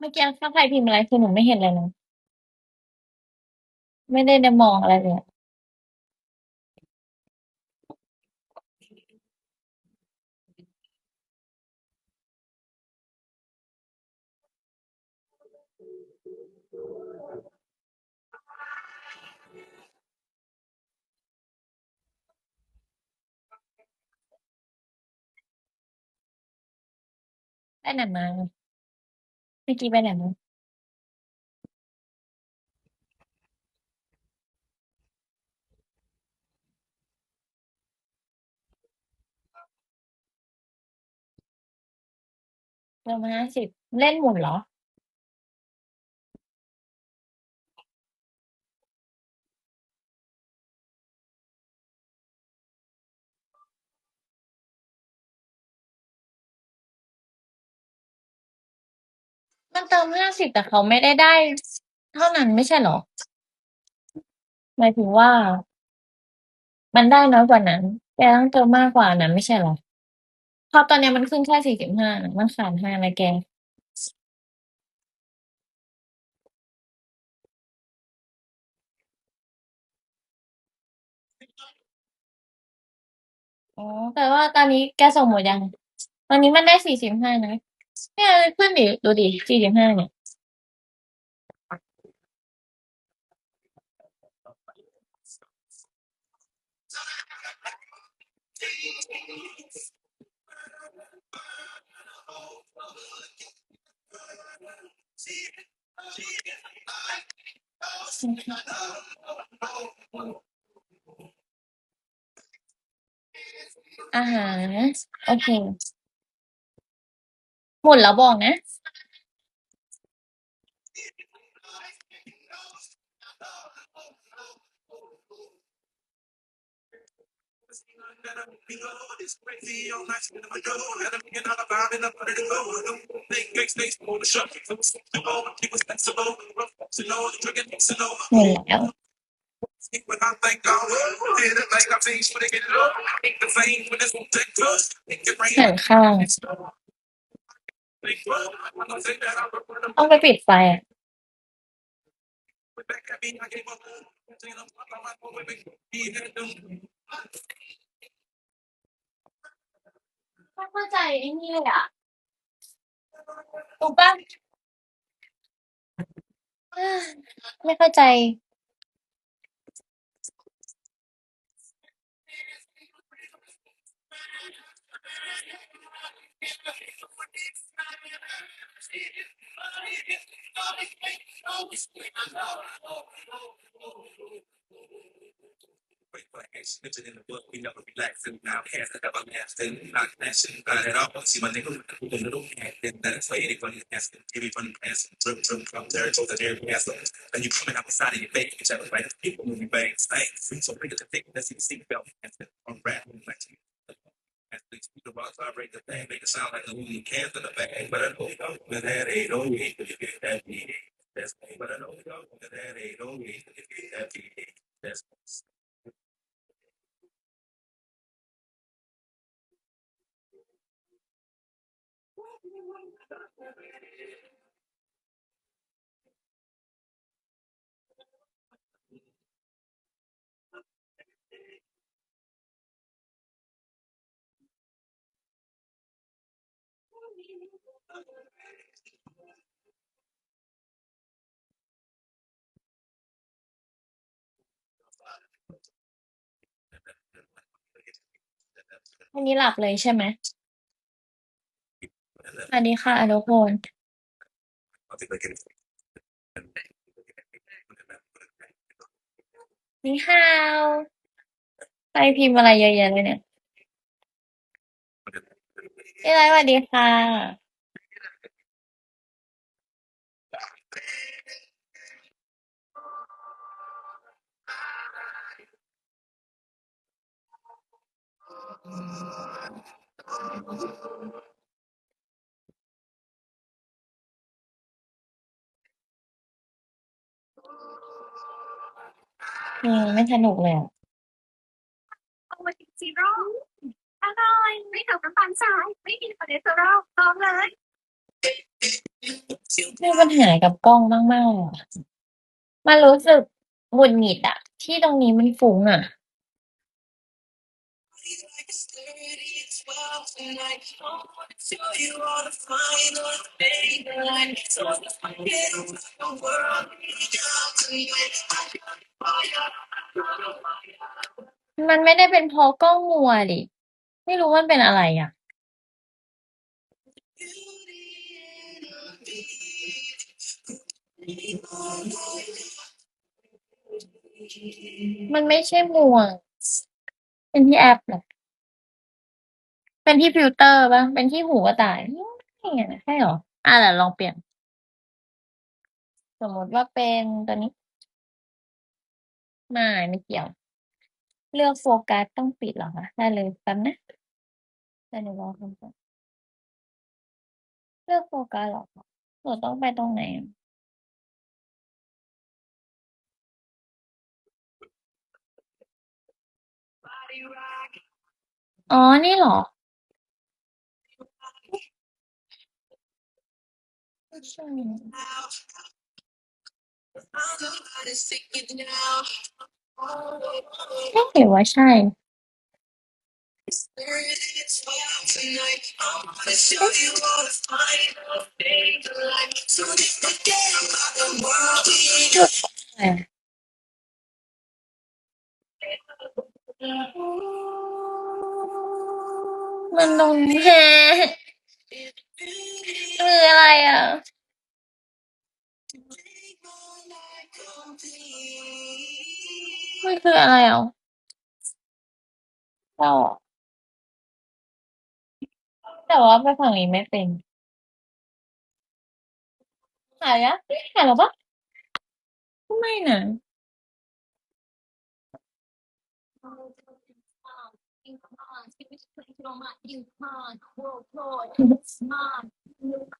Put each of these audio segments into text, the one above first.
เมื่อกี้ถ้าใครพิมพ์อะไรคือหนูไม่เห็นเลยนะไม่ได้ได้มองอะไรเลยอะไปไหนมาเมื่อกี้ไปไหนมาเติมห้าสิบเล่นหมุนเหรอ มันเติมห้าสิบแต่เขาไม่ได้ได้ เท่านั้นไม่ใช่เหรอ หมายถึงว่า มันได้น้อยกว่านั้น แกต้องเติมมากกว่านั้นไม่ใช่เหรอเพราะตอนเนี้ยมันขึ้นแค่สี่สิบห้ามันขาดห้านะแก อ๋อ แต่ว่าตอนนี้แกส่งหมดยัง ตอนนี้มันได้สี่สิบห้านะ เนี่ยขึ้นดิดูดิสี่สิบห้าเนี่ยอาหารโอเค หมดแล้วบอกนะ หมดแล้ว หันข้าง ต้องไปปิดไฟอะไม่เข้าใจไอ้นี่เลยอะถูกปะเอ้ยไม่เข้าใจ We never. Now, cast not at all. See my and that's why drip, drip. And you coming outside and you're each other, right? People moving bangs, thanks. So, bigger to think that's see, belt, and then unwrapping, at least the box vibrate the thing, make it sound like a movie can in the bag, but I know that that ain't no way to get that beat. That's me, but I know that that ain't no way to get that beat. That's อันนี้หลับเลยใช่ไหมสวัสดีค่ะทุกคน นี่ฮาวใครพิมพ์อะไรเยอะแยะเลยเนี่ยพี่ไรสวัสดีค่ะ อืมไม่สนุกเลยอะโอวัลตินซีโร่อร่อยไม่เติมน้ำตาลทราย ไม่มีคอเลสเตอรอลลองเลย มีปัญหากับกล้องมากๆเลยอะมันรู้สึกหงุดหงิดอะที่ตรงนี้มันฟุ้งอะ มันไม่ได้เป็นเพราะกล้องมัวดิ ไม่รู้มันเป็นอะไรอะ มันไม่ใช่มัว เป็นที่แอปเหรอ เป็นที่ฟิลเตอร์เปล่าเป็นที่หูกระต่ายไม่อะใช่หรอ?อาเดี๋ยวลองเปลี่ยน สมมติว่าเป็นตัวนี้ ไม่ไม่เกี่ยว เลือกโฟกัสต้องปิดหรอคะ?ได้เลยแป๊บนะเดี๋ยวหนูลองทำก่อนเลือกโฟกัสหรอ?หนูต้องไปตรงไหนอะ?อ๋อ นี่หรอ?ไม่ใช่ เอ๊ะ หรือว่าใช่?อะไรอะ?มันตรงนี้คืออะไรอะ? มันคืออะไรอะ?เศร้าอะแต่ว่าไปฝั่งนี้ไม่เป็น หายยัง?เอ๊ะหายแล้วเปล่า?ไม่นะ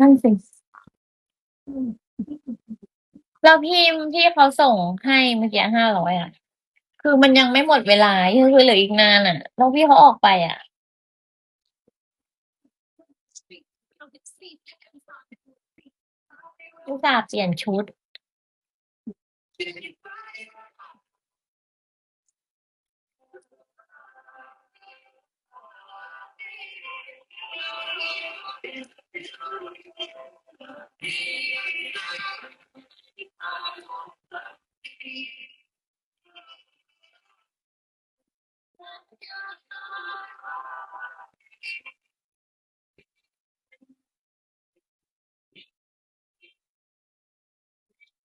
นั่นสิแล้วพี่ที่เขาส่งให้เมื่อกี้500อะ คือมันยังไม่หมดเวลายังคือเหลืออีกนานอะแล้วพี่เขาออกไปอะ อุตส่าห์เปลี่ยนชุด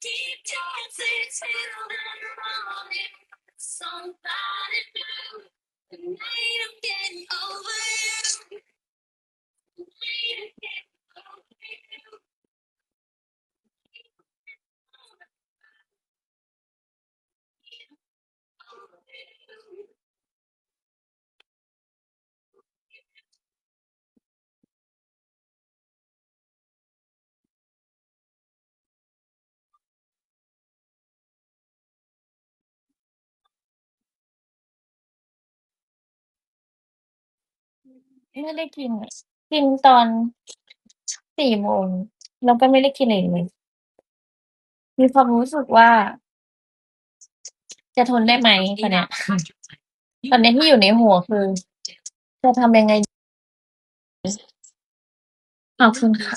สวัสดีค่ะ ไม่ได้กินกินตอนสี่โมงแล้วก็ไม่ได้กินอะไรเลย มีความรู้สึกว่าจะทนได้ไหมตอนนี้ตอนนี้ที่อยู่ในหัวคือ จะทำยังไงขอบคุณค่ะ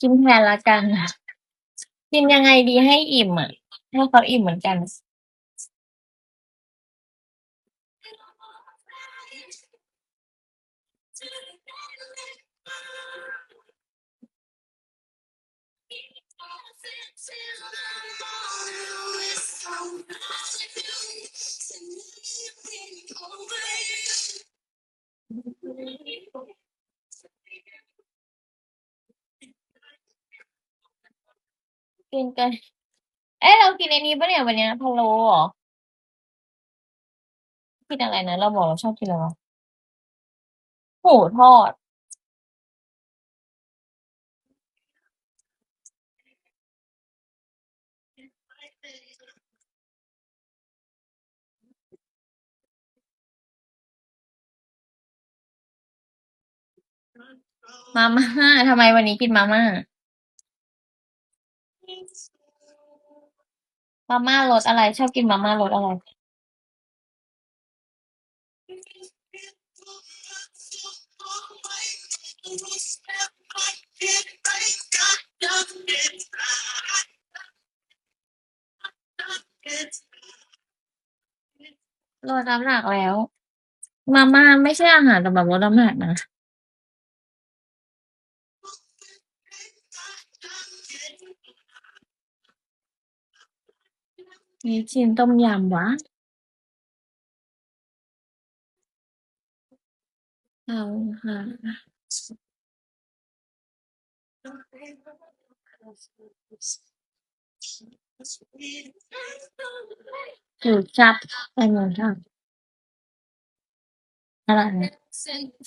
กินแทนละกัน กินยังไงดีให้อิ่มอะให้เขาอิ่มเหมือนกัน กินกัน เอ้ยเรากินไอ้นี้ปะเนี่ยวันเนี้ยพะโล้เหรอกินอะไรนะ เราบอกเราชอบกินอะไรวะหมูทอด มาม่าทำไมวันนี้กินมาม่า มาม่ารสอะไร ชอบกินมาม่ารสอะไร ลดน้ำหนักแล้ว มาม่าไม่ใช่อาหารสำหรับลดน้ำหนักนะ นี่ชิมต้มยำวะเอาค่ะ